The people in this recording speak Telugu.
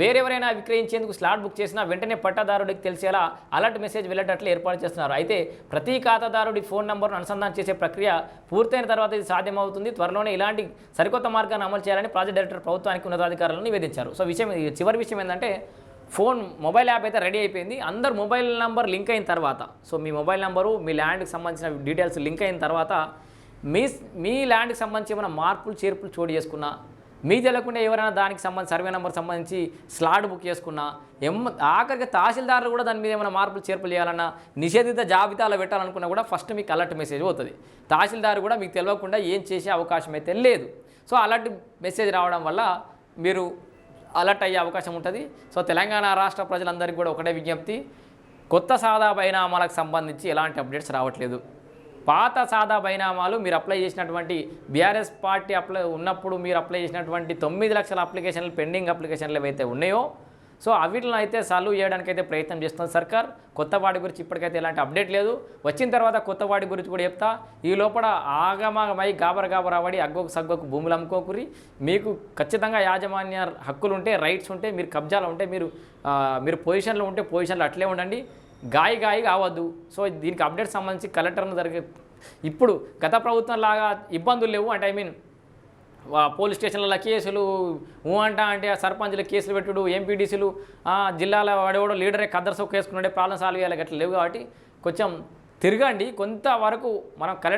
వేరెవరైనా విక్రయించేందుకు స్లాట్ బుక్ చేసినా వెంటనే పట్టాదారుడికి తెలిసేలా అలర్ట్ మెసేజ్ వెళ్ళేటట్లు ఏర్పాటు చేస్తున్నారు. అయితే ప్రతి ఖాతాదారుడి ఫోన్ నంబర్ను అనుసంధానం చేసే ప్రక్రియ పూర్తయిన తర్వాత ఇది సాధ్యమవుతుంది. త్వరలోనే ఇలాంటి సరికొత్త మార్గాన్ని అమలు చేయాలని ప్రాజెక్ట్ డైరెక్టర్ ప్రభుత్వానికి ఉన్నతాధికారులను నివేదించారు. సో విషయం చివరి విషయం ఏంటంటే ఫోన్ మొబైల్ యాప్ అయితే రెడీ అయిపోయింది. అందరు మొబైల్ నెంబర్ లింక్ అయిన తర్వాత సో మీ మొబైల్ నెంబరు మీ ల్యాండ్కి సంబంధించిన డీటెయిల్స్ లింక్ అయిన తర్వాత మీ మీ ల్యాండ్కి సంబంధించి ఏమైనా మార్పులు చేర్పులు చోటు చేసుకున్నా మీ తెలియకుండా ఎవరైనా దానికి సంబంధించి సర్వే నెంబర్ సంబంధించి స్లాట్ బుక్ చేసుకున్నా ఎమ్ ఆఖరికి తహసీల్దారులు కూడా దాని మీద ఏమైనా మార్పులు చేర్పులు చేయాలన్నా నిషేధిత జాబితాలో పెట్టాలనుకున్నా కూడా ఫస్ట్ మీకు అలర్ట్ మెసేజ్ పోతుంది. తహసీల్దారు కూడా మీకు తెలియకుండా ఏం చేసే అవకాశం అయితే లేదు. సో అలర్ట్ మెసేజ్ రావడం వల్ల మీరు అలర్ట్ అయ్యే అవకాశం ఉంటుంది. సో తెలంగాణ రాష్ట్ర ప్రజలందరికీ కూడా ఒకటే విజ్ఞప్తి కొత్త సాదా పరిణామాలకు సంబంధించి ఎలాంటి అప్డేట్స్ రావట్లేదు. పాత సాదా బైనామాలు మీరు అప్లై చేసినటువంటి బీఆర్ఎస్ పార్టీ అప్లై ఉన్నప్పుడు మీరు అప్లై చేసినటువంటి తొమ్మిది లక్షల అప్లికేషన్లు పెండింగ్ అప్లికేషన్లు ఏవైతే ఉన్నాయో సో అవిటిని అయితే సాల్వ్ చేయడానికి అయితే ప్రయత్నం చేస్తుంది సర్కార్. కొత్త వాడి గురించి ఇప్పటికైతే ఎలాంటి అప్డేట్ లేదు. వచ్చిన తర్వాత కొత్త వాడి గురించి కూడా చెప్తా. ఈ లోపల ఆగమాగమై గాబర గాబరాబడి అగ్గోకు సగ్గోకు భూములు అమ్ముకోకురి. మీకు ఖచ్చితంగా యాజమాన్య హక్కులు ఉంటే రైట్స్ ఉంటే మీరు కబ్జాలు ఉంటే మీరు మీరు పొజిషన్లో ఉంటే పొజిషన్లో అట్లే ఉండండి. గాయి గాయి కావద్దు. సో దీనికి అప్డేట్ సంబంధించి కలెక్టర్ను జరిగే ఇప్పుడు గత ప్రభుత్వం లాగా ఇబ్బందులు లేవు. అంటే ఐ మీన్ పోలీస్ స్టేషన్లలో కేసులు ఊ అంట అంటే ఆ సర్పంచ్ల కేసులు పెట్టుడు ఎంపీడీసీలు జిల్లాల వాడేవాడు లీడరే కద్దరు కేసుకున్నాడే ప్రాబ్లం సాల్వ్ చేయాలి అట్లా లేవు కాబట్టి కొంచెం తిరగండి. కొంతవరకు మనం కలెక్ట్